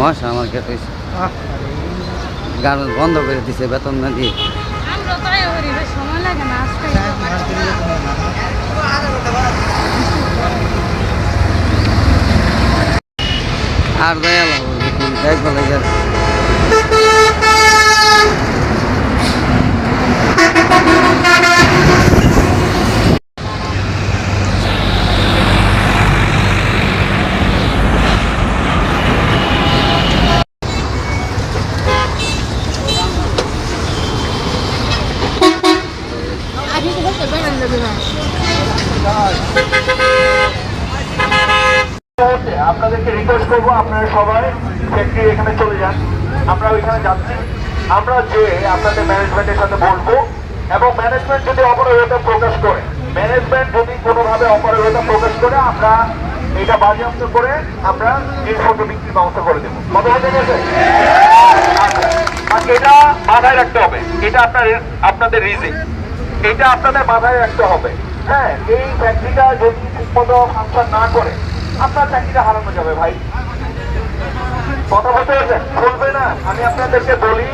মশা আমার gate garments বন্ধ করে দিছে বেতন না দিয়ে। আর দয়াল দেখব লাগবে। আপনাদেরকে রিকোয়েস্ট করব আপনারা সবাই ফ্যাক্টরি এখানে চলে যান। আমরা ওইখানে যাচ্ছি। আমরা যে আপনাদের ম্যানেজমেন্টের সাথে বলব এবং ম্যানেজমেন্ট যদি অপরাধতা প্রকাশ করে ম্যানেজমেন্ট যদি কোনোভাবে অপরাধতা প্রকাশ করে, আমরা এটা বাজেয়াপ্ত করে আমরা জিনিসপত্র বিক্রির ব্যবস্থা করে দেবো। কথা বলতে গেছে এটা মাথায় রাখতে হবে। এটা আপনার, আপনাদের রিজিক এটা আপনাদের মাথায় রাখতে হবে। হ্যাঁ এই ফ্যাক্টরিটা যদি ঠিকমতো ফাংশন না করে আপনার চাকরিটা হারানো যাবে ভাই। কথা বলতে পারছেন? খুলবে না। আমি আপনাদেরকে বলি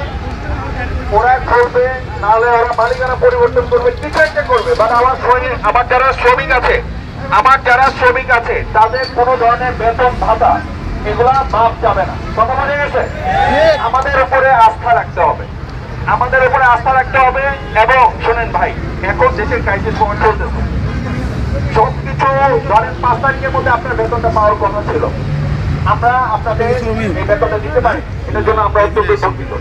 ওরা খুলবে নাহলে ওরা মালিকানা পরিবর্তন করবে কিছু একটা করবে। বাট আমার শ্রমিক আমার যারা শ্রমিক আছে আমার যারা শ্রমিক আছে তাদের কোনো ধরনের বেতন ভাতা এগুলা মাপ যাবে না। কথা বোঝা গেছে? আমাদের উপরে আস্থা রাখতে হবে। আমাদের উপরে আস্থা রাখতে হবে এবং শোনেন ভাই এখন দেশের ক্রাইসিস সময় চলতেছে সবকিছু ধরেন পাঁচ তারিখের মধ্যে আপনার বেতনটা পাওয়ার কথা ছিল। আমরা আপনাদের এই বেতনটা দিতে পারি এটার জন্য আমরা অত্যন্ত দুঃখিত